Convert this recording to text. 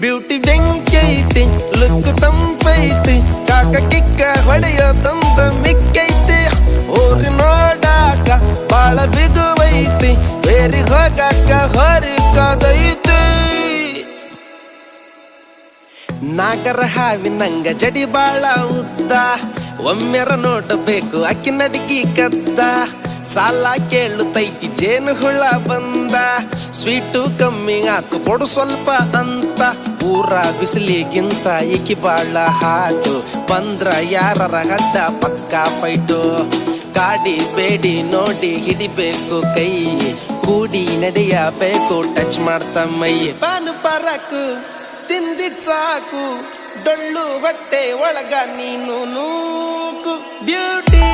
ಬೆಂಕಿ ಐತಿ ಲುಕ್ ತಂಪೈತಿ ಕಾಕ ಕಿಕ್ಕ ಹೊಡೆಯೋದಂದ ಮಿಕ್ಕೈತಿ. ಹೋರಿ ನೋಡಾಕ ಬಾಳ ಬಿಗುವೈತಿ. ಬೇರಿ ಹೋಗಾಕ ಹೊರಿಕದೈತಿ ನಾಗರ ಹಾವಿನಂಗ ಜಡಿ ಬಾಳ ಉದ್ದ. ಒಮ್ಮೆರ ನೋಡಬೇಕು ಅಕ್ಕಿ ನಡಿಗಿ ಕದ್ದ. ಸಾಲ ಕೇಳುತ್ತೈತಿ ಜೇನು ಹುಳ ಬಂದ. ಸ್ವೀಟು ಕಮ್ಮಿ ಆತು ಕೊಡು ಸ್ವಲ್ಪ ಅಂತ. ಊರ ಬಿಸಿಲಿಗಿಂತ ಈಕಿ ಬಾಳ ಹಾಟು, ಬಂದ್ರ ಯಾರರ ಹಡ್ಡ ಪಕ್ಕ ಫೈಟು ಕಾಡಿ ಬೇಡಿ ನೋಡಿ ಹಿಡಿಬೇಕು ಕೈ, ಕೂಡಿ ನಡೆಯಬೇಕು ಟಚ್ ಮಾಡ್ತಾ ಮೈ. ಪಾನು ಪರಕು ತಿಂದಿ ಸಾಕು ಡೊಳ್ಳು ಹೊಟ್ಟೆ ಒಳಗ ನೀನು ನೂಕು. ಬ್ಯೂಟಿ